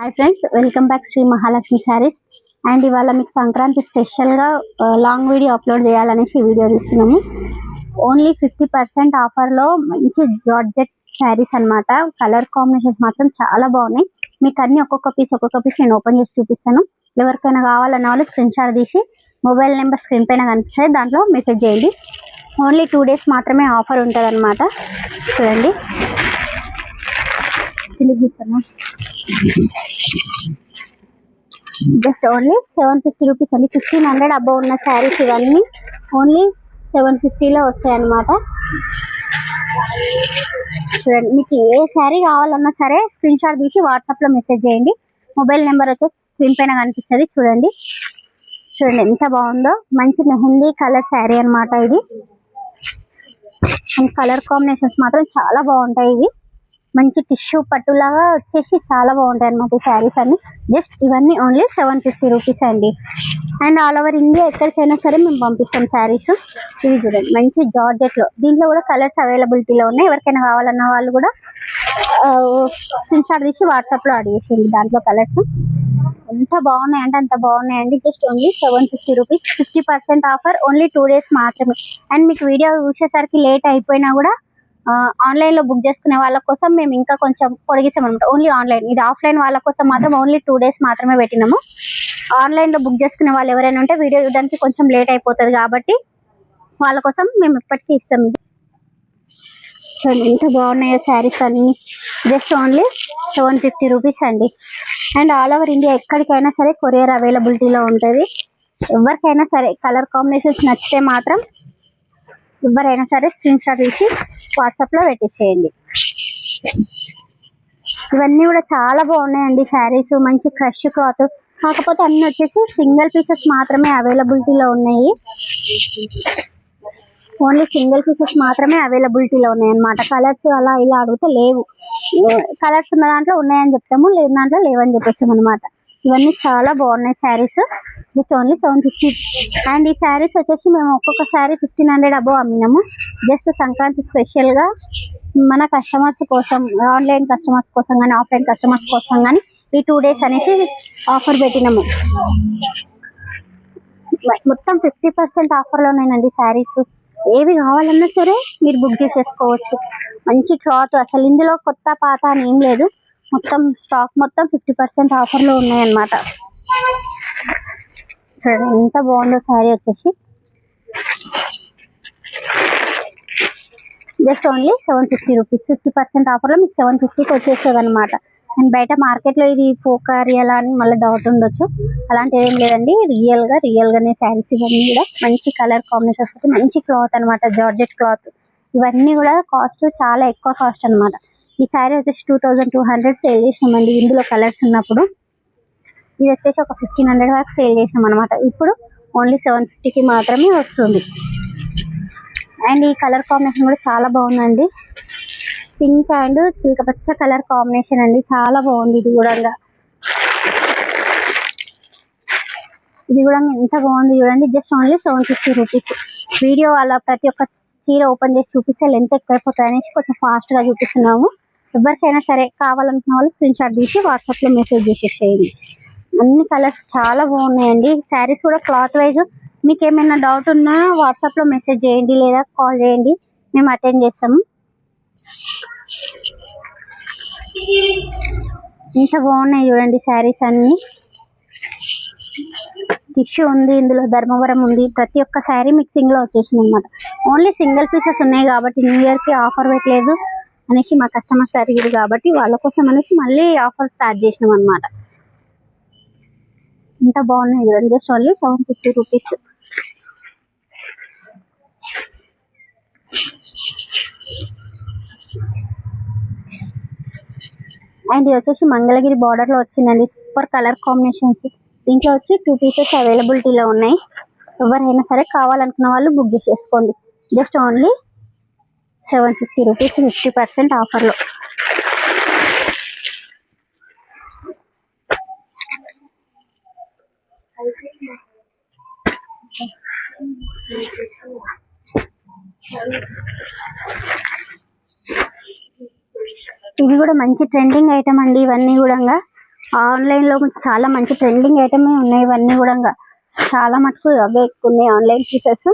Hi friends welcome back Sri Mahalakshmi sarees and ఇవాళ మీకు సంక్రాంతి స్పెషల్గా లాంగ్ వీడియో అప్లోడ్ చేయాలనేసి వీడియో తీస్తున్నాము. ఓన్లీ ఫిఫ్టీ పర్సెంట్ ఆఫర్లో మంచి జార్జెట్ శారీస్ అన్నమాట. కలర్ కాంబినేషన్స్ మాత్రం చాలా బాగున్నాయి. మీకు అన్ని ఒక్కొక్క పీస్ ఒక్కొక్క పీస్ నేను ఓపెన్ చేసి చూపిస్తాను. ఎవరికైనా కావాలన్న వాళ్ళు స్క్రీన్ షాట్ తీసి మొబైల్ నెంబర్ స్క్రీన్ పైన కనిపిస్తుంది దాంట్లో మెసేజ్ చేయండి. ఓన్లీ టూ డేస్ మాత్రమే ఆఫర్ ఉంటుంది చూడండి. Just only seven fifty rupees అండి. ఫిఫ్టీన్ హండ్రెడ్ అబ్బో ఉన్న శారీస్ ఇవన్నీ ఓన్లీ సెవెన్ ఫిఫ్టీలో వస్తాయి అన్నమాట చూడండి మీకు ఏ శారీ కావాలన్నా సరే స్క్రీన్ షాట్ తీసి వాట్సాప్లో మెసేజ్ చేయండి. మొబైల్ నెంబర్ వచ్చేసి స్క్రీన్ పైన కనిపిస్తుంది చూడండి. చూడండి ఎంత బాగుందో. మంచి మెహందీ కలర్ శారీ అనమాట ఇది. అండ్ కలర్ కాంబినేషన్స్ మాత్రం చాలా బాగుంటాయి ఇవి. మంచి టిష్యూ పట్టులాగా వచ్చేసి చాలా బాగుంటాయి అనమాట ఈ శారీస్ అన్ని. జస్ట్ ఇవన్నీ ఓన్లీ సెవెన్ ఫిఫ్టీ రూపీస్ అండి. అండ్ ఆల్ ఓవర్ ఇండియా ఎక్కడికైనా సరే మేము పంపిస్తాం శారీస్. ఇవి చూడండి మంచి జార్జెట్లో. దీంట్లో కూడా కలర్స్ అవైలబిలిటీలో ఉన్నాయి. ఎవరికైనా కావాలన్న వాళ్ళు కూడా స్క్రీన్ షాట్ తీసి వాట్సాప్లో ఆడ్ చేసేయండి దాంట్లో కలర్స్. ఎంత బాగున్నాయి అంటే అంత బాగున్నాయండి just only seven fifty rupees fifty percent offer only two days మాత్రమే. అండ్ మీకు వీడియో చూసేసరికి లేట్ అయిపోయినా కూడా ఆన్లైన్లో బుక్ చేసుకునే వాళ్ళ కోసం మేము ఇంకా కొంచెం పొడిగిస్తాం అనమాట ఓన్లీ ఆన్లైన్. ఇది ఆఫ్లైన్ వాళ్ళ కోసం మాత్రం ఓన్లీ టూ డేస్ మాత్రమే పెట్టినాము. ఆన్లైన్లో బుక్ చేసుకునే వాళ్ళు ఎవరైనా ఉంటే వీడియో చూడడానికి కొంచెం లేట్ అయిపోతుంది కాబట్టి వాళ్ళ కోసం మేము ఇప్పటికీ ఇస్తాం ఇది. చూడండి ఎంత బాగున్నాయో శారీస్ అన్ని. Just only seven fifty rupees అండి. అండ్ ఆల్ ఓవర్ ఇండియా ఎక్కడికైనా సరే కొరియర్ అవైలబిలిటీలో ఉంటుంది. ఎవరికైనా సరే కలర్ కాంబినేషన్స్ నచ్చితే మాత్రం ఎవరైనా సరే స్క్రీన్ షాట్ తీసి వాట్సాప్లో పెట్టేసేయండి ఇవన్నీ కూడా చాలా బాగున్నాయండి శారీస్. మంచి క్రష్ క్లాత్ కాకపోతే అన్ని వచ్చేసి సింగిల్ పీసెస్ మాత్రమే అవైలబిలిటీలో ఉన్నాయి. ఓన్లీ సింగిల్ పీసెస్ మాత్రమే అవైలబిలిటీలో ఉన్నాయి అన్నమాట కలర్స్ అలా ఇలా అడిగితే లేవు. కలర్స్ ఉన్న దాంట్లో ఉన్నాయని చెప్తాము లేని దాంట్లో లేవని చెప్పేస్తాం అనమాట ఇవన్నీ చాలా బాగున్నాయి sarees. Just only seven fifty. And ఈ శారీస్ వచ్చేసి మేము ఒక్కొక్క శారీ ఫిఫ్టీన్ హండ్రెడ్ అబోవ్ అమ్మినాము. జస్ట్ సంక్రాంతి స్పెషల్గా మన కస్టమర్స్ కోసం ఆన్లైన్ కస్టమర్స్ కోసం కానీ ఆఫ్లైన్ కస్టమర్స్ కోసం కానీ ఈ టూ డేస్ అనేసి ఆఫర్ పెట్టినాము. మొత్తం ఫిఫ్టీ పర్సెంట్ ఆఫర్లోనేనండి శారీస్. ఏవి కావాలన్నా సరే మీరు బుక్ చేసేసుకోవచ్చు మంచి క్లాత్. అసలు ఇందులో కొత్త పాత అని ఏం లేదు. మొత్తం స్టాక్ మొత్తం ఫిఫ్టీ పర్సెంట్ ఆఫర్లో ఉన్నాయన్నమాట. చూడండి ఎంత బాగుందో శారీ వచ్చేసి. Just only seven fifty rupees fifty percent ఆఫర్లో మీకు సెవెన్ ఫిఫ్టీకి వచ్చేస్తుంది అనమాట అండ్ బయట మార్కెట్లో ఇది పోకారి అలా అని మళ్ళీ డౌట్ ఉండొచ్చు. అలాంటిది ఏం లేదండి రియల్గా రియల్గానే శారీస్ ఇవన్నీ కూడా మంచి కలర్ కాంబినేషన్స్ మంచి క్లాత్ అనమాట జార్జెట్ క్లాత్ ఇవన్నీ కూడా కాస్ట్ చాలా ఎక్కువ కాస్ట్ అన్నమాట. ఈ శారీ వచ్చేసి two thousand two hundred sale చేసినామండి. ఇందులో కలర్స్ ఉన్నప్పుడు ఇది వచ్చేసి ఒక ఫిఫ్టీన్ హండ్రెడ్ వరకు సేల్ చేసినాం అనమాట ఇప్పుడు ఓన్లీ సెవెన్ ఫిఫ్టీకి మాత్రమే వస్తుంది. అండ్ ఈ కలర్ కాంబినేషన్ కూడా చాలా బాగుందండి. పింక్ అండ్ చిలక పచ్చ కలర్ కాంబినేషన్ అండి. చాలా బాగుంది ఇది కూడా. ఇది కూడా ఎంత బాగుంది చూడండి. Just only seven fifty rupees. Video అలా ప్రతి ఒక్క చీర ఓపెన్ చేసి చూపిస్తే లెంత్ ఎక్కువైపోతాయి అనేసి కొంచెం ఫాస్ట్గా గా చూపిస్తున్నాము. ఎవరికైనా సరే కావాలనుకున్న వాళ్ళు స్క్రీన్ షాట్ తీసి వాట్సాప్లో మెసేజ్ చేసేసేయండి అన్ని కలర్స్ చాలా బాగున్నాయండి. శారీస్ కూడా క్లాత్ వైజ్ మీకు ఏమైనా డౌట్ ఉన్నా వాట్సాప్లో మెసేజ్ చేయండి లేదా కాల్ చేయండి. మేము అటెండ్ చేస్తాము. ఇంత బాగున్నాయి చూడండి శారీస్ అన్ని. టిష్యూ ఉంది ఇందులో ధర్మవరం ఉంది. ప్రతి ఒక్క శారీ మిక్సింగ్లో వచ్చేసింది అనమాట ఓన్లీ సింగిల్ పీసెస్ ఉన్నాయి కాబట్టి న్యూ ఇయర్కి ఆఫర్ పెట్టలేదు. అనేసి మా కస్టమర్స్ అడిగారు కాబట్టి వాళ్ళ కోసం అనేసి మళ్ళీ ఆఫర్ స్టార్ట్ చేసినాం అనమాట ఇంత బాగున్నాయి చూడండి just only seven fifty rupees and ఇది వచ్చేసి మంగళగిరి బార్డర్లో వచ్చిందండి. సూపర్ కలర్ కాంబినేషన్స్ దీంట్లో వచ్చి టూ పీసెస్ అవైలబిలిటీలో ఉన్నాయి. ఎవరైనా సరే కావాలనుకున్న వాళ్ళు బుక్ చేసుకోండి just only seven fifty rupees fifty percent ఆఫర్లో. ఇది కూడా మంచి ట్రెండింగ్ ఐటమ్ అండి ఇవన్నీ కూడా ఆన్లైన్లో చాలా మంచి ట్రెండింగ్ ఐటమే ఉన్నాయి ఇవన్నీ కూడా చాలా మటుకు అవే ఎక్కువ ఉన్నాయి ఆన్లైన్ పీసెస్.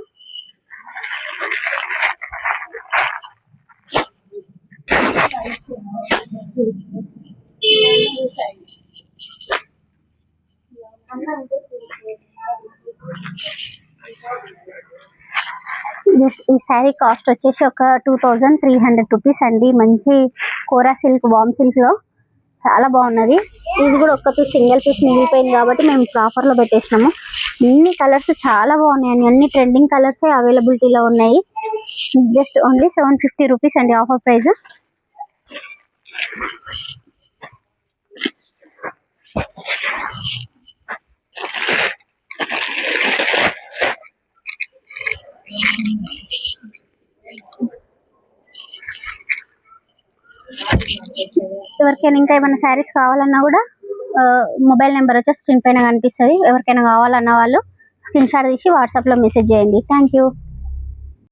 జస్ట్ ఈ శారీ కాస్ట్ వచ్చేసి ఒక two thousand three hundred rupees అండి. మంచి కోరా సిల్క్ వామ్ సిల్క్లో. చాలా బాగున్నది. ఇది కూడా ఒక్క పీస్ సింగిల్ పీస్ మిగిలిపోయింది కాబట్టి మేము ఇప్పుడు ఆఫర్లో పెట్టేసినాము. అన్ని కలర్స్ చాలా బాగున్నాయి అన్ని ట్రెండింగ్ కలర్స్ అవైలబిలిటీలో ఉన్నాయి. Just only seven fifty rupees అండి ఆఫర్ ప్రైస్. ఎవరికైనా ఇంకా ఏమైనా శారీస్ కావాలన్నా కూడా మొబైల్ నెంబర్ వచ్చి స్క్రీన్ పైన కనిపిస్తుంది. ఎవరికైనా కావాలన్న వాళ్ళు స్క్రీన్ షాట్ తీసి వాట్సాప్లో మెసేజ్ చేయండి. Thank you.